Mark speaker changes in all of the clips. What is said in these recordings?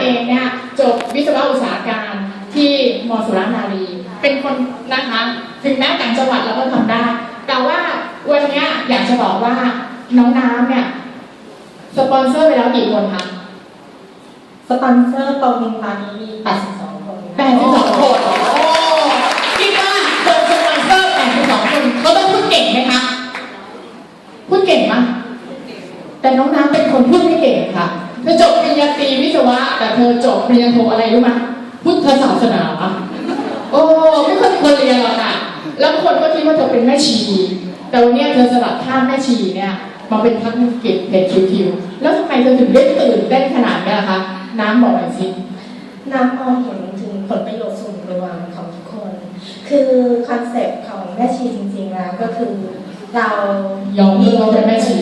Speaker 1: เองเนี่ยจบวิศวะอุตสาหการที่มสุรานารี เป็นคนนะคะถึงแม้ต่างจังหวัดเราก็ทำได้ แต่ว่าวันเนี้ยอยากจะบอกว่าน้องน้ำเนี่ยสปอนเซอร์ไปแล้วกี่คนคะ
Speaker 2: สปอนเซอร์ตรงตอนนี้มี 82 คน
Speaker 1: แปดสิบสองคนโอ้คิดว่าคนสปอนเซอร์แปดสิบสองคนเขาต้องพูดเก่งไหมคะ พูดเก่งมั้ยแต่น้องน้ำเป็นคนพูดไม่เก่งค่ะ เธอจบปริญญาตรีวิศวะ แต่เธอจบปริญญาโทอะไรรู้มั้ยพุทธศาสนา โอ้ไม่เคยคนเรียนหรอกค่ะ แล้วคนก็คิดว่าเธอเป็นแม่ชี แต่วันเนี้ยเธอสลับข้ามแม่ชีเนี่ยมาเป็นพักธุรกิจเพจคิวๆแล้วทำไมเธอถึงได้ตื่นเต้นขนาดนี้ล่ะคะ น้ำบอกหน่อยสิ
Speaker 2: น้ำมองเห็นถึงผลประโยชน์ส่วนรวมของทุกคน คือคอนเซปต์ของแม่ชีจริงๆแล้วก็คือเรา
Speaker 1: ยอมที่เราเป็นแม่ชี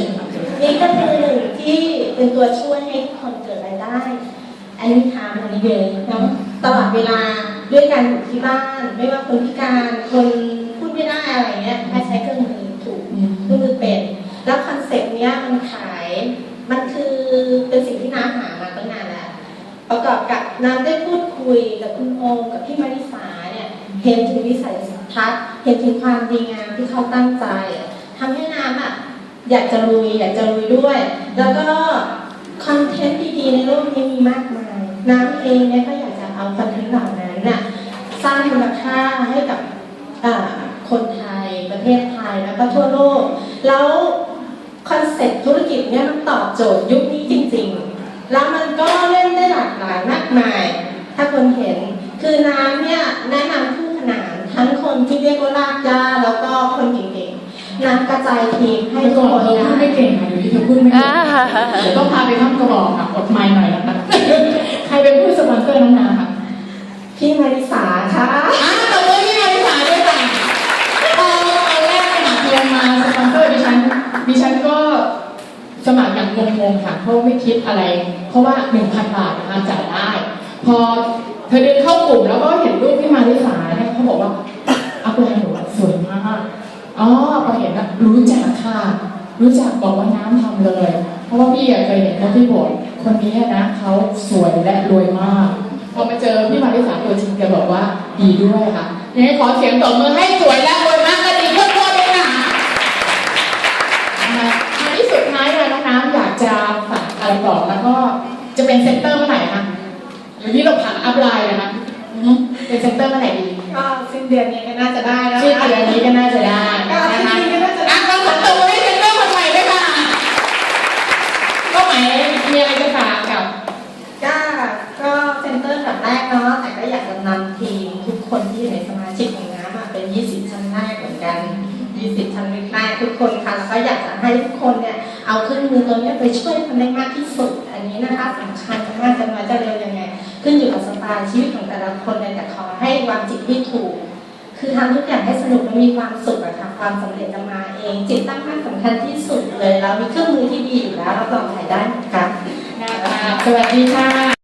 Speaker 2: นี่ก็คือหนึ่งที่ เป็นตัวช่วยให้คนเกิดรายได้ อันนี้ทำอันนี้เยนะตลอดเวลาด้วยการอยู่ที่บ้าน ไม่ว่าคนพิการคนพูดไม่ได้อะไรเงี้ยให้ใช้เครื่องมือถูกก็คืองมือเป็น แล้วคอนเซ็ปต์เนี้ยมันขาย มันคือเป็นสิ่งที่น้ำหามาตั้งนานแล้วประกอบกับน้ำได้พูดคุยกับคุณโอกับพี่มาริสาเนี่ยเห็นถึงวิสัยทัศน์เห็นถึงความดีงามที่เขาตั้งใจทำให้น้ำอะ อยากจะลุยอยากจะลุยด้วย แล้วก็คอนเทนต์ดีๆในโลกนี้มีมากมาย น้ำเองเนี่ยก็อยากจะเอาคอนเทนต์เหล่านั้นน่ะสร้างมูลค่าให้กับคนไทยประเทศไทยแล้วก็ทั่วโลก แล้วคอนเซ็ปต์ธุรกิจเนี่ยมันตอบโจทย์ยุคนี้จริงๆ แล้วมันก็เล่นได้หลากหลายมากมาย ถ้าคนเห็นคือน้ำเนี่ยแนะนำคู่ขนานทั้งคนที่เรียกว่าลากยา น้ำกระจายทีมให้ทุ
Speaker 1: ก่
Speaker 2: ก
Speaker 1: อน
Speaker 2: คน
Speaker 1: เธอพูดไม่
Speaker 2: ได้
Speaker 1: เก่งค่ะอยู่ที่เธอพูดไม่เก่งเดี๋ยวต้องพาไปทำกระบอกค่ะอดไม้หน่อยนะคะใครเป็นผู้สปอนเซอร์น้องนาค่ะ
Speaker 2: พี่มาริสาค่ะ
Speaker 1: อ่าตบมือที่มาริสาด้วยค่ะตอนแรกเนี่ยเรียนมาสปอนเซอร์ดิฉันดิฉันก็สมัครอย่างงงๆค่ะเพราะไม่คิดอะไร เพราะว่า 1,000 บาทนะคะจ่ายได้ พอเธอเดินเข้ากลุ่มแล้วก็เห็นรูป อ๋อพอเห็นนะรู้จักค่ะ รู้จักบอกว่าน้ำทำเลย เพราะว่าพี่อะเคยเห็นเขาที่โบสถ์คนนี้นะเขาสวยและรวยมากพอมาเจอพี่มาริสาตัวจริงแกบอกว่าดีด้วยค่ะยังไงขอเสียงตบมือให้สวยและรวยมากก็ดีทั่วๆเลยค่ะนะคะอันที่สุดท้ายเลยน้องน้ำอยากจะฝากอะไรบอกแล้วก็จะเป็นเซ็นเตอร์เมื่อไหร่คะหรือที่เราผังอัพไลน์นะคะอือฮึเป็นเซ็นเตอร์เมื่อไหร่ดี
Speaker 2: ก็สิ้นเดือนนี้ก็น่าจะได้แล้ว
Speaker 1: ชื่อเดือนนี้ก็น่าจะได้ มีอะไรจะฝากกับ
Speaker 2: ก็ก็เซ็นเตอร์แบบแรกเนาะแต่ก็อยากจะนำทีมทุกคนที่อยู่ในสมาชิกของน้ำอะเป็น 20 ชั้นแรกเหมือนกัน 20 ชั้นแรกทุกคนค่ะแล้วก็อยากจะให้ทุกคนเนี่ยเอาเครื่องมือตัวเนี้ยไปช่วยทำได้มากที่สุด อันนี้นะคะสำคัญมากจะน้อยจะเร็วยังไง ขึ้นอยู่กับสไตล์ชีวิตของแต่ละคนเลยแต่ขอให้วางจิตที่ถูก คือทำทุกอย่างให้สนุกและมีความสุขอะค่ะความสำเร็จจะมาเองจิตตั้งมั่นสำคัญที่สุดเลยเรามีเครื่องมือที่ดีอยู่แล้วเรับรองขายได้เหมือนกัน
Speaker 1: นะ วัสดีค่ะ